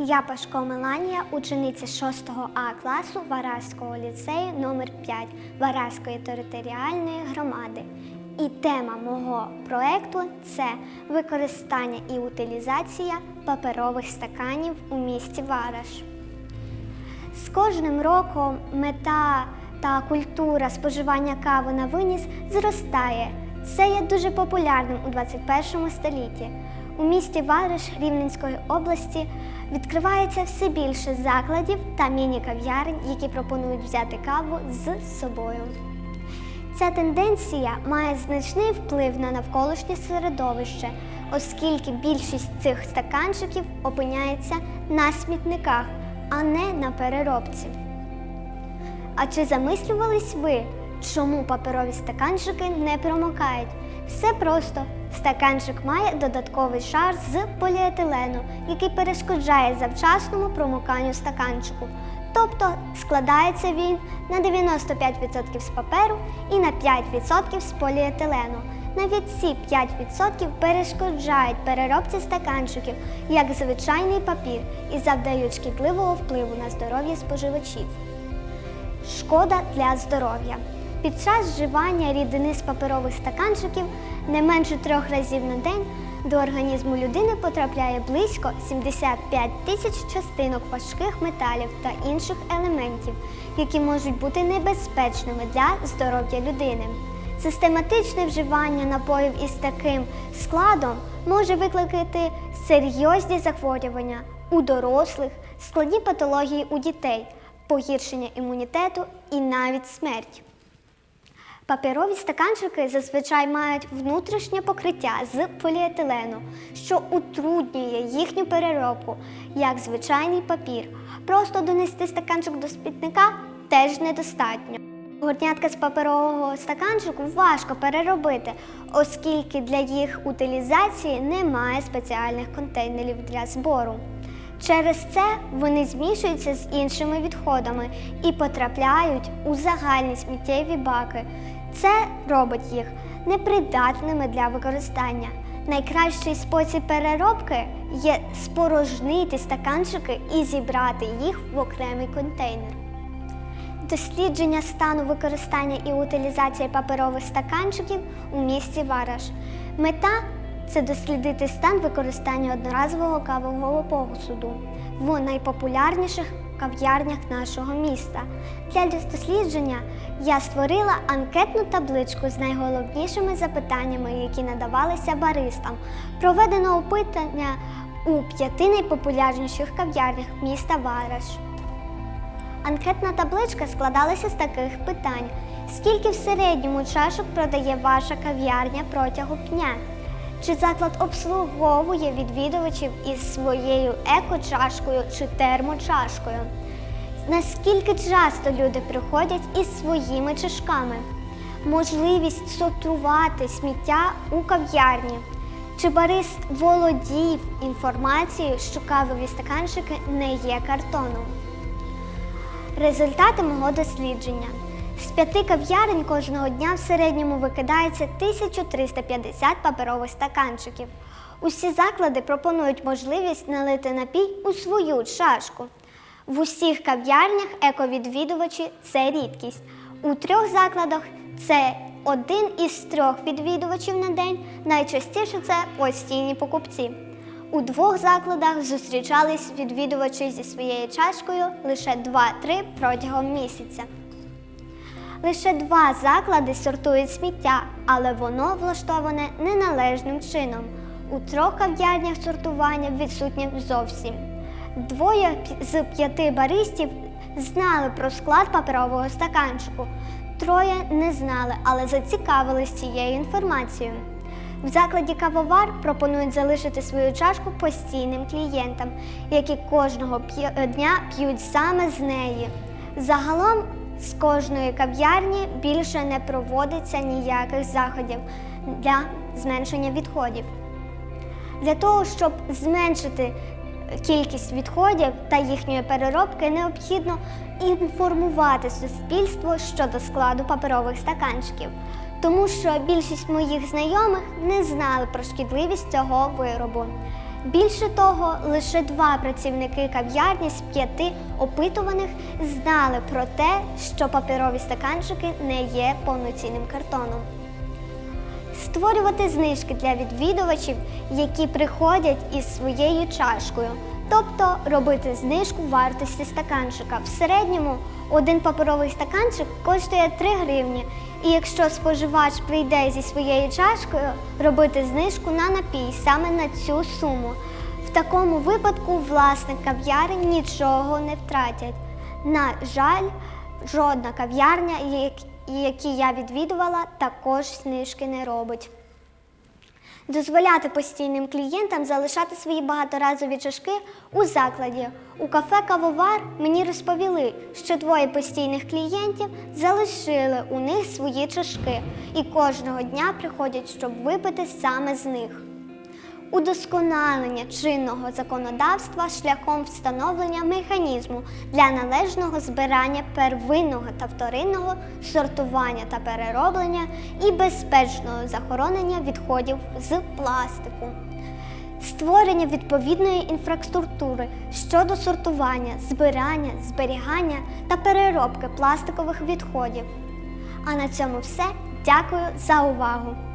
Я Пашко Меланія, учениця 6 А класу Вараського ліцею номер 5 Вараської територіальної громади. І тема мого проекту це використання і утилізація паперових стаканів у місті Вараш. З кожним роком мета та культура споживання кави на виніс зростає. Це є дуже популярним у 21 столітті. У місті Вариш Рівненської області відкривається все більше закладів та міні-кав'ярень, які пропонують взяти каву з собою. Ця тенденція має значний вплив на навколишнє середовище, оскільки більшість цих стаканчиків опиняється на смітниках, а не на переробці. А чи замислювались ви, чому паперові стаканчики не промокають? Все просто. Стаканчик має додатковий шар з поліетилену, який перешкоджає завчасному промоканню стаканчику. Тобто складається він на 95% з паперу і на 5% з поліетилену. Навіть ці 5% перешкоджають переробці стаканчиків як звичайний папір і завдають шкідливого впливу на здоров'я споживачів. Шкода для здоров'я. Під час вживання рідини з паперових стаканчиків не менше трьох разів на день до організму людини потрапляє близько 75 тисяч частинок важких металів та інших елементів, які можуть бути небезпечними для здоров'я людини. Систематичне вживання напоїв із таким складом може викликати серйозні захворювання у дорослих, складні патології у дітей, погіршення імунітету і навіть смерть. Паперові стаканчики зазвичай мають внутрішнє покриття з поліетилену, що утруднює їхню переробку, як звичайний папір. Просто донести стаканчик до спітника теж недостатньо. Горнятка з паперового стаканчику важко переробити, оскільки для їх утилізації немає спеціальних контейнерів для збору. Через це вони змішуються з іншими відходами і потрапляють у загальні сміттєві баки. Це робить їх непридатними для використання. Найкращий спосіб переробки є спорожнити стаканчики і зібрати їх в окремий контейнер. Дослідження стану використання і утилізації паперових стаканчиків у місті Вараш. Мета це дослідити стан використання одноразового кавового посуду в найпопулярніших кав'ярнях нашого міста. Для дослідження я створила анкетну табличку з найголовнішими запитаннями, які надавалися баристам. Проведено опитання у п'яти найпопулярніших кав'ярнях міста Вараш. Анкетна табличка складалася з таких питань: скільки в середньому чашок продає ваша кав'ярня протягом дня? Чи заклад обслуговує відвідувачів із своєю еко-чашкою чи термочашкою? Наскільки часто люди приходять із своїми чашками? Можливість сортувати сміття у кав'ярні? Чи барист володів інформацією, що кавові стаканчики не є картоном? Результати мого дослідження. З п'яти кав'ярень кожного дня в середньому викидається 1350 паперових стаканчиків. Усі заклади пропонують можливість налити напій у свою чашку. В усіх кав'ярнях ековідвідувачі це рідкість. У трьох закладах це один із трьох відвідувачів на день. Найчастіше це постійні покупці. У двох закладах зустрічались відвідувачі зі своєю чашкою лише 2-3 протягом місяця. Лише два заклади сортують сміття, але воно влаштоване неналежним чином. У трьох кав'ярнях сортування відсутнє зовсім. Двоє з п'яти баристів знали про склад паперового стаканчику. Троє не знали, але зацікавились цією інформацією. В закладі кавовар пропонують залишити свою чашку постійним клієнтам, які кожного дня п'ють саме з неї. Загалом з кожної кав'ярні більше не проводиться ніяких заходів для зменшення відходів. Для того, щоб зменшити кількість відходів та їхньої переробки, необхідно інформувати суспільство щодо складу паперових стаканчиків, тому що більшість моїх знайомих не знали про шкідливість цього виробу. Більше того, лише два працівники кав'ярні з п'яти опитуваних знали про те, що паперові стаканчики не є повноцінним картоном. Створювати знижки для відвідувачів, які приходять із своєю чашкою, тобто робити знижку вартості стаканчика. В середньому один паперовий стаканчик коштує 3 гривні. І якщо споживач прийде зі своєю чашкою, робити знижку на напій саме на цю суму. В такому випадку власник кав'ярень нічого не втратять. На жаль, жодна кав'ярня, як- які я відвідувала, також знижки не робить. Дозволяти постійним клієнтам залишати свої багаторазові чашки у закладі. У кафе Кавовар мені розповіли, що двоє постійних клієнтів залишили у них свої чашки і кожного дня приходять, щоб випити саме з них. Удосконалення чинного законодавства шляхом встановлення механізму для належного збирання первинного та вторинного сортування та перероблення і безпечного захоронення відходів з пластику. Створення відповідної інфраструктури щодо сортування, збирання, зберігання та переробки пластикових відходів. А на цьому все. Дякую за увагу!